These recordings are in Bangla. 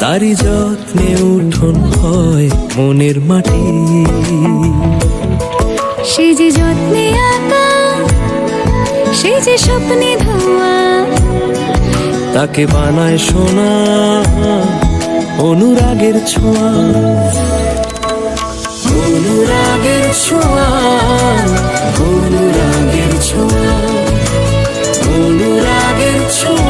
তারি যত্নে উঠোন হয় মনের মাটি। সে যে যত্নে আঁকা সে যে স্বপ্নে ধোয়া তাকে বানায় সোনা অনুরাগের ছোঁয়া। অনুরাগের ছোঁয়া অনুরাগের ছোঁয়া অনুরাগের ছোঁয়া।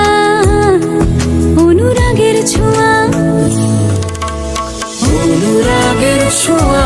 অনুরাগের ছোঁয়া